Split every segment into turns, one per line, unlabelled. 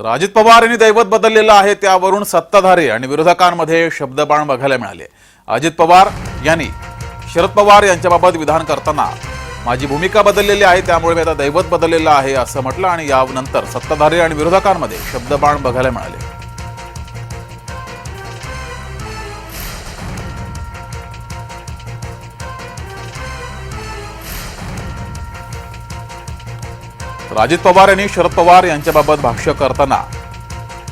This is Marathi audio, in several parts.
तर अजित पवार यांनी दैवत बदललेलं आहे त्यावरून सत्ताधारी आणि विरोधकांमध्ये शब्दबाण बघायला मिळाले. अजित पवार यांनी शरद पवार यांच्याबाबत विधान करताना माझी भूमिका बदललेली आहे त्यामुळे मी आता दैवत बदललेलं आहे असं म्हटलं आणि यानंतर सत्ताधारी आणि विरोधकांमध्ये शब्दबाण बघायला मिळाले. अजित पवार यांनी शरद पवार यांच्याबाबत भाष्य करताना.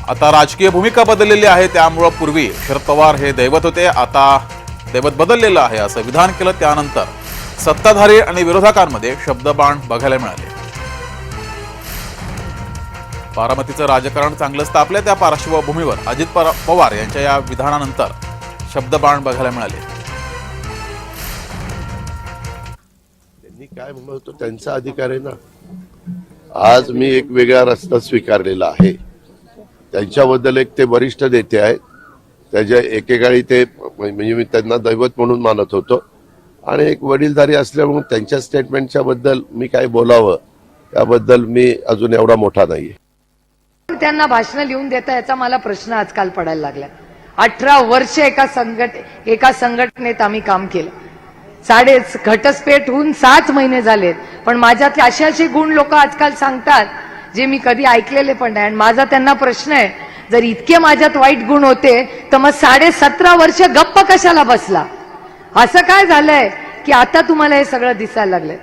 आता राजकीय भूमिका बदललेली आहे त्यामुळं पूर्वी शरद पवार हे दैवत होते आता दैवत बदललेलं आहे असं विधान केलं त्यानंतर सत्ताधारी आणि विरोधकांमध्ये शब्दबाण बघायला मिळाले. बारामतीचं राजकारण चांगलंच तापलं त्या पार्श्वभूमीवर अजित पवार यांच्या या विधानानंतर शब्दबाण बघायला मिळाले.
त्यांनी काय म्हणलं होतं त्यांचा अधिकार आहे ना. आज मी एक वेगळा रस्ता स्वीकारलेला आहे. त्यांच्याबद्दल एक ते वरिष्ठ नेते आहेत. त्याच्या एकेकाळी ते म्हणजे मी त्यांना दैवत म्हणून मानत होतो. आणि एक वडीलधारी असल्यामुळे त्यांच्या स्टेटमेंटच्या बद्दल मी काय बोलावं त्याबद्दल मी अजून एवढा मोठा नाहीये.
त्यांना भाषण लिहून देता याचा मला प्रश्न आजकाल पडायला लागला अठरा वर्ष एका संघट एका संघटनेत आम्ही काम केलं. साडे घटस्फेट होऊन सात महिने झालेत. पण माझ्यातले असे असे गुण लोक आजकाल सांगतात जे मी कधी ऐकलेले पण नाही. आणि माझा त्यांना प्रश्न आहे जर इतके माझ्यात वाईट गुण होते तर मग साडे सतरा वर्ष गप्प कशाला बसला? असं काय झालंय की आता तुम्हाला हे सगळं दिसायला लागलंय?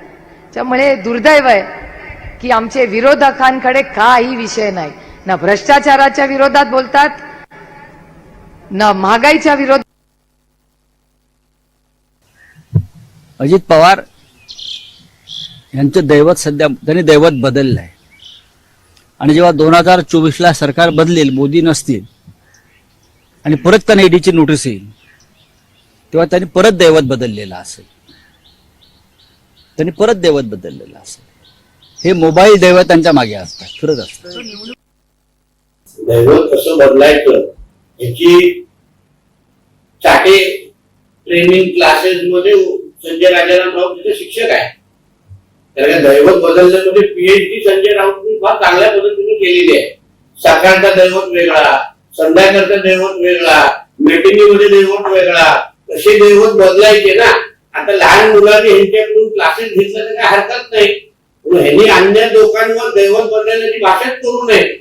त्यामुळे दुर्दैव आहे की आमचे विरोधकांकडे काही विषय नाही. ना भ्रष्टाचाराच्या विरोधात बोलतात ना महागाईच्या विरोधात
अजित पवार यांचं दैवत सध्या त्यांनी दैवत बदललं आहे आणि जेव्हा दोन हजार चोवीसला सरकार बदलेल मोदी नसतील आणि परत त्यांना ईडीची नोटीस येईल तेव्हा त्यांनी परत दैवत बदललेलं असेल. त्यांनी परत दैवत बदललेलं असेल. हे मोबाईल दैवत त्यांच्या मागे असतात फिरत असतात.
दैवत कसं बदलायचं याची चाटे ट्रेनिंग क्लासेस मध्ये संजय राजाराम राऊत तिथे शिक्षक आहे. कारण दैवत बदलण्यामध्ये म्हणजे पीएचडी संजय राऊतनी फार चांगल्या पद्धतीने केलेली आहे. सकाळचा दैवत वेगळा संध्याकाळचा दैवत वेगळा मीटिंगमध्ये दैवत वेगळा तसे दैवत बदलायचे ना. आता लहान मुलांनी ह्यांच्याकडून क्लासेस घेतलं तर काही हरकत नाही. पण ह्यांनी अन्य लोकांवर दैवत बदलण्याची भाषाच करू नये.